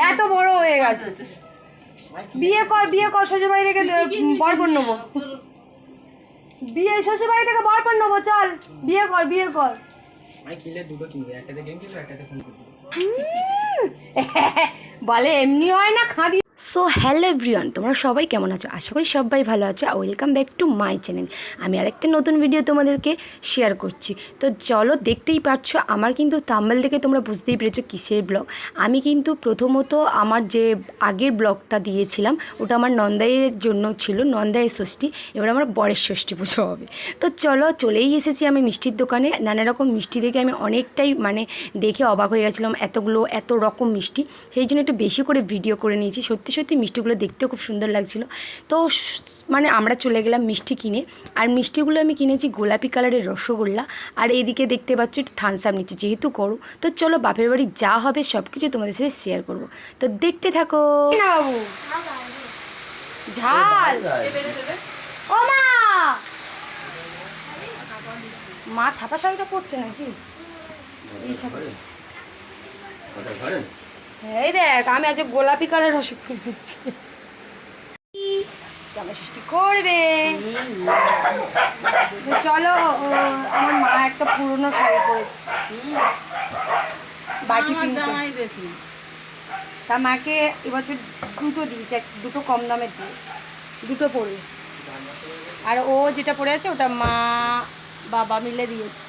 এত বড় হয়ে গেছে। বিয়ে কর বিয়ে কর শ্বশুর বাড়ি থেকে বরপণ নেব। বিয়ে শ্বশুর বাড়ি থেকে বরপণ নেব চল বিয়ে কর বিয়ে কর। বলে এমনি হয় না খাদি সো হ্যালো এভরিওয়ান, তোমরা সবাই কেমন আছো? আশা করি সবাই ভালো আছো। Welcome back to my channel আমি আরেকটা নতুন ভিডিও তোমাদেরকে শেয়ার করছি। তো চলো দেখতেই পাচ্ছ, আমার কিন্তু তাম্বেল দেখে তোমরা বুঝতেই পেরেছ কিসের ব্লগ আমি কিন্তু প্রথমত আমার যে আগের ব্লগটা দিয়েছিলাম, ওটা আমার নন্দাইয়ের জন্য ছিল নন্দাইয়ের ষষ্ঠী। এবার আমার বরের ষষ্ঠী পুজো হবে। তো চলো চলেই এসেছি আমি মিষ্টির দোকানে। নানা রকম মিষ্টি দেখে আমি অনেকটাই মানে দেখে অবাক হয়ে গেছিলাম, এতগুলো, এত রকম মিষ্টি। সেই জন্য একটু বেশি করে ভিডিও করে নিয়েছি। সত্যি সত্যি সত্যি মিষ্টিগুলো দেখতেও খুব সুন্দর লাগছিল। তো মানে আমরা চলে গেলাম মিষ্টি কিনে। আর মিষ্টিগুলো আমি কিনেছি গোলাপি কালারের রসগোল্লা। আর এদিকে দেখতে পাচ্ছ একটু থানস আপ নিচ্ছে যেহেতু করো তো চলো বাপের বাড়ি যা হবে সব কিছু তোমাদের সাথে শেয়ার করব। তো দেখতে থাকো। বাবু ঝাল ও মা! মা ছাপা শাড়িটা পরছে নাকি? এই ছাপা এই দেখ আমি আজ গোলাপি কালার রসগোল্লা দিচ্ছি। সৃষ্টি করবে। চলো ও, আমার মা একটা পুরনো শাড়ি পরেছে। বাটি তা মাকে এবছর দুটো দিয়েছে দুটো কম দামে দিয়েছে। দুটো পড়বে আর ও যেটা পরে আছে ওটা মা বাবা মিলে দিয়েছে।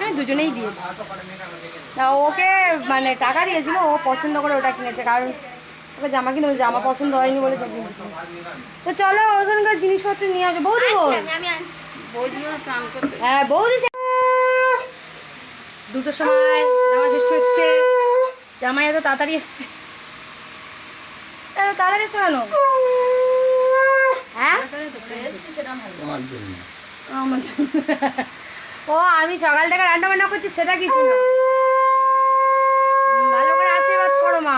হ্যাঁ দুজনেই দিয়েছে। তা ওকে মানে টাকা দিয়েছিল ও পছন্দ করে ওটা কিনেছে কারণ ওকে জামা কিনে জামা পছন্দ হয়নি বলে যা কিনেছে। তো চলো ওখানকার জিনিসপত্র নিয়ে আসো। বৌদি হ্যাঁ বৌদি দুটোর সময় জামা শেষ হচ্ছে। জামাই এত তাড়াতাড়ি এসছে। এত তাড়াতাড়ি এসছে কেন? হ্যাঁ? আমার জন্য। ও আমি সকাল থেকে রান্না বান্না করছি সেটা কিছু না। ভালো করে আশীর্বাদ করো মা।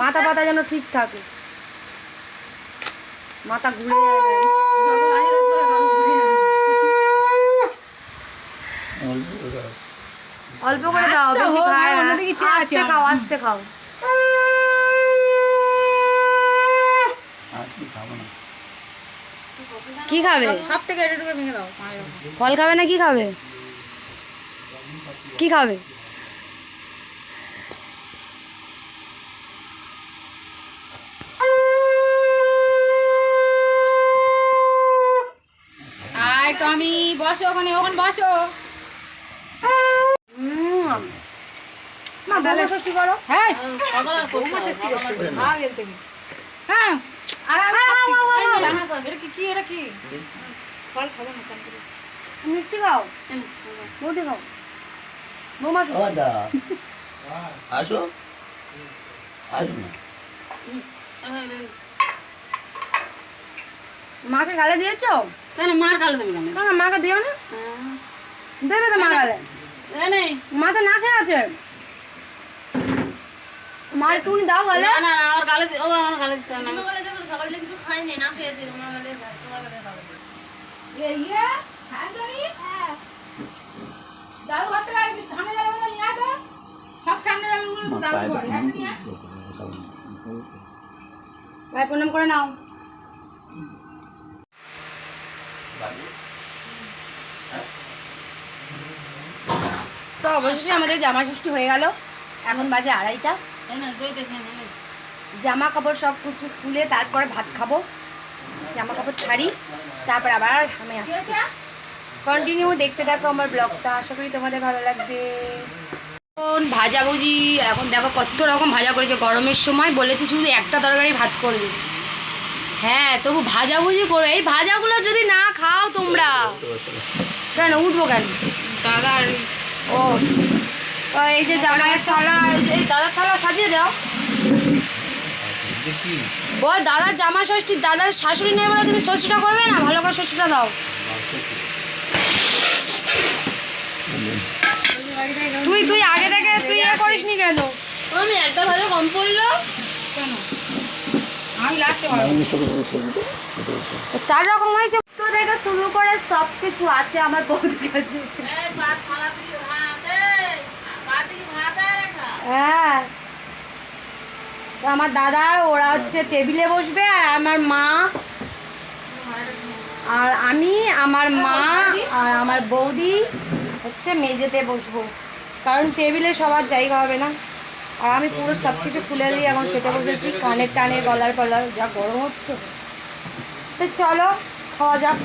মাথা পাতা যেন ঠিক থাকে। মাথা ঘুরে অল্প করে দাও বেশি খায় না। আস্তে খাও আস্তে খাও। কি খাবে সব থেকে ভেঙে দাও। ফল খাবে না কি খাবে? কি খাবে? আয় টমি বসো ওখানে ওখানে বসো। মা বৌমা ষষ্ঠী করো। হ্যাঁ। হ্যাঁ। আর কি কি এটা কি? ফল খাব না। মিষ্টি খাও। বৌদি খাও। বৌমা। দাদা আসো। আসো না মাকে গালে দিয়েছ? কেন মার খালে দেবে কেন? না মাকে দিও না? দেবে তো মা গালে। মা তো না খেয়ে আছে। মা একটুখানি দাও গালে। না না না, আমার গালে ও আমার গালে দিতে না। ইয়ে? দাদু ঘর থেকে কিছু ঠান্ডা জলগুলো নিয়ে আয় তো। সব ঠান্ডা জলগুলো দাদু ঘরে, হ্যাঁ, নিয়ে আয়। ভাই প্রণাম করে নাও। তো অবশেষে আমাদের জামা ষষ্ঠী হয়ে গেল। এখন বাজে আড়াইটা। জামা কাপড় সব কিছু খুলে তারপরে ভাত খাব। জামা কাপড় ছাড়ি তারপর আবার আমি আসছি। কন্টিনিউ দেখতে থাকো আমার ব্লগটা আশা করি তোমাদের ভালো লাগবে। এখন ভাজাভুজি এখন দেখো কত রকম ভাজা করেছে। গরমের সময় বলেছে শুধু একটা তরকারি ভাত করবে। হ্যাঁ তবু ভাজাভুজি করো এই ভাজাগুলো যদি না খাও তোমরা কেন উঠবো কেন? দাদার ও ও, এই যে জামাইয়ের যে- এই দাদার থালা সাজিয়ে দাও। বল দাদার জামা ষষ্ঠী দাদার শাশুড়ি নেই বলে তুমি ষষ্ঠীটা করবে না? ভালো করে ষষ্ঠীটা দাও তুই তুই আগে থেকে তুই ইয়ে করিস নি কেন? আমি একটা ভাজা কম পড়ল। কেন? আমি লাস্টে চার রকম হয়েছে। তো থেকে শুরু করে সব কিছু আছে আমার বৌদির কাছে। হ্যাঁ। আমার দাদা ওরা হচ্ছে টেবিলে বসবে আর আমার মা আর আমি আমার মা আর আমার বৌদি হচ্ছে মেঝেতে বসবো। কারণ টেবিলে সবার জায়গা হবে না। আর আমি পুরো সব কিছু খুলে দিয়ে এখন খেতে বসেছি কানের টানে, গলার গলার, যা গরম হচ্ছে। তো চলো, খাওয়া যাক,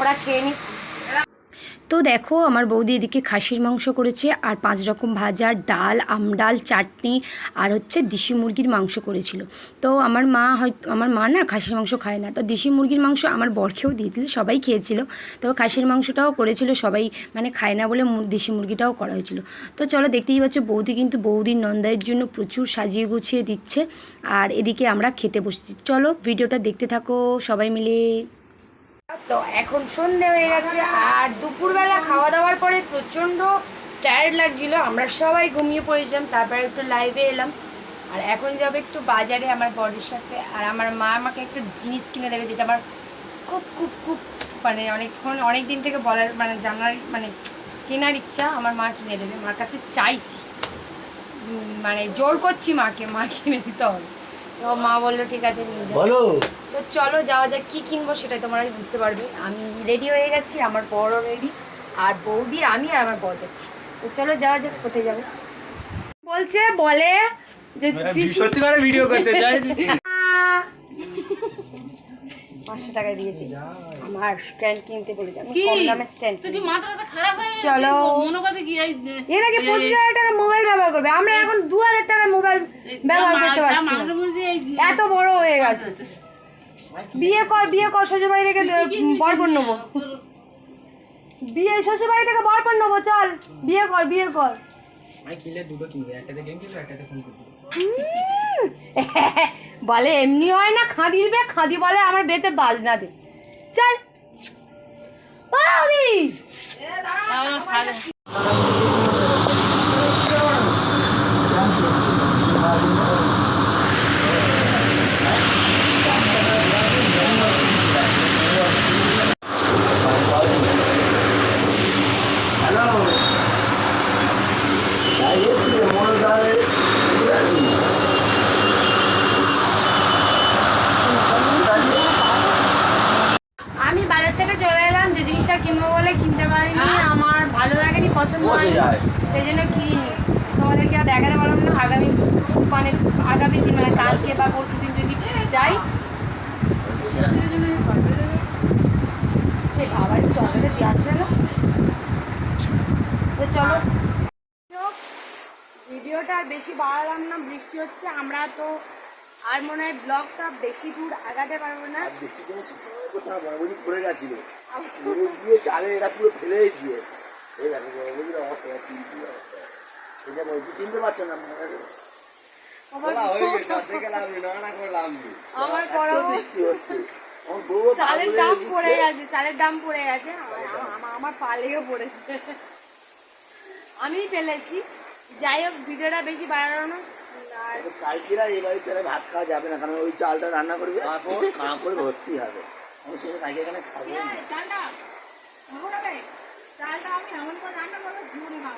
ওরা খেয়ে নিক। তো দেখো, আমার বৌদি এদিকে খাসির মাংস করেছে আর পাঁচ রকম ভাজা, ডাল আমডাল চাটনি আর হচ্ছে দেশি মুরগির মাংস করেছিল। তো আমার মা হয়তো, আমার মা না খাসির মাংস খায় না। তো দেশি মুরগির মাংস আমার বরকেও দিয়েছিল সবাই খেয়েছিল। তো খাসির মাংসটাও করেছিল, সবাই মানে খায় না বলে দেশি মুরগিটাও করা হয়েছিল। তো চলো দেখতেই পাচ্ছ, বৌদি কিন্তু বৌদির নন্দাইয়ের জন্য প্রচুর সাজিয়ে গুছিয়ে দিচ্ছে। আর এদিকে আমরা খেতে বসেছি। চলো, ভিডিওটা দেখতে থাকো সবাই মিলে। তো এখন সন্ধে হয়ে গেছে আর দুপুরবেলা খাওয়া দাওয়ার পরে প্রচণ্ড টায়ার্ড লাগছিল। আমরা সবাই ঘুমিয়ে পড়েছিলাম, তারপরে একটু লাইভে এলাম। আর এখন যাব একটু বাজারে আমার বরের সাথে। আর আমার মা আমাকে একটা জিনিস কিনে দেবে যেটা আমার খুব খুব খুব মানে অনেকক্ষণ অনেক দিন থেকে বলার মানে জানার মানে কেনার ইচ্ছা আমার মা কিনে দেবে। মার কাছে চাইছি। মানে জোর করছি মাকে, মা কিনে দিতে হবে। তো মা বলল ঠিক আছে নিয়ে যাও। বলো। তো চলো যাওয়া যাক কি কিনবো সেটাই তোমরা বুঝতে পারবে। আমি রেডি হয়ে গেছি আমার বড়ও রেডি আর বৌদি আমি আর আমার বর যাচ্ছি। তো চলো যাওয়া যাক কোথায় যাব। বলছে বলে যে সত্যি করে ভিডিও করতে চাই পাঁচশো টাকা দিয়েছি। আমার স্ট্যান্ড কিনতে বলেছে আমি কম দামে স্ট্যান্ড হয়ে? চলো। মনে কথা এ নাকি পঁচিশ হাজার টাকা মোবাইল ব্যবহার করবে। আমরা এখন দু হাজার টাকার মোবাইল ব্যবহার করতে পারছি এত বড় হয়ে গেছে। বিয়ে কর বিয়ে কর শ্বশুর বাড়ি থেকে বরপণ নেব। বিয়ে শ্বশুর বাড়ি থেকে বরপণ নেব চল। বিয়ে কর বিয়ে কর। আমি কিনলে দুটো কিনবে একটাতে গেম খেলব একটাতে ফোন করব। বলে এমনি হয় না খাঁদি দিবে খাঁদি বলে আমার বেতে বাজনা দে। চল। ও বৌদি! আমার সাড়ে হ্যালো হ্যাঁ এসছি রে মনে তাহলে কোথায় আছি আমি বাজার থেকে চলে এলাম যে জিনিসটা কিনবো বলে কিনতে পারিনি আমার ভালো লাগেনি পছন্দ হয়নি। সেই জন্য কি তোমাদেরকে আর দেখাতে পারলাম না আগামী মানে আগামী দিন মানে কালকে বা পরশু দিন যদি যাই। সেটার জন্য আমি কল করে দেবো। সেই খাবার একটু অর্ডারে দিয়ে আসবে না। তো চলো। ভিডিওটা আর বেশি বাড়ালাম না বৃষ্টি হচ্ছে আমরা তো আর মনে হয় ব্লগটা বেশি দূর আগাতে পারব না। কোথাও পড়ে গেছিল। পড়ে গিয়ে চালে এরা পুরো ফেলেই দিয়ে। এই দেখো বড় অবস্থা চিনতে অবস্থা। এটা বলছি চিনতে পারছ না আমার আমার বৃষ্টি হচ্ছে। চালের দাম পড়ে গেছে চালের দাম পড়ে গেছে আমার- আমার- আমার পা লেগে পড়েছে। আমি ফেলেছি। যাই হোক ভিডিওটা বেশি বাড়ানো কালকেরা এই বাড়ির চালে ভাত খাওয়া যাবে না কারণ ওই চালটা রান্না করবে। তারপর? খাওয়া ভর্তি হবে। আমি সেটা কালকে এখানে খাব চালটা আমি এমন করে রান্না করব জীবনে খাব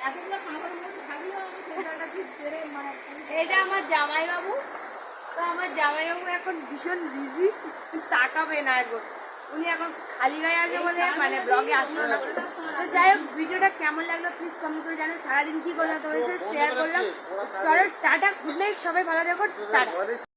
এতগুলো খাবার মধ্যে থাকলেও আমি সেই চালটা ঠিক করে মানে এটা আমার জামাইবাবু তো আমার জামাইবাবু এখন ভীষণ বিজি তাকাবে না এখন। উনি এখন গায়ে আছে বলে মানে ব্লগে আসলো না। তো যাই হোক, ভিডিওটা কেমন লাগল প্লিজ কমেন্ট করে জানো সারাদিন কী করলাম তোমাদের শেয়ার করলাম। চলো টাটা গুড নাইট সবাই ভালো দেখো টাটা।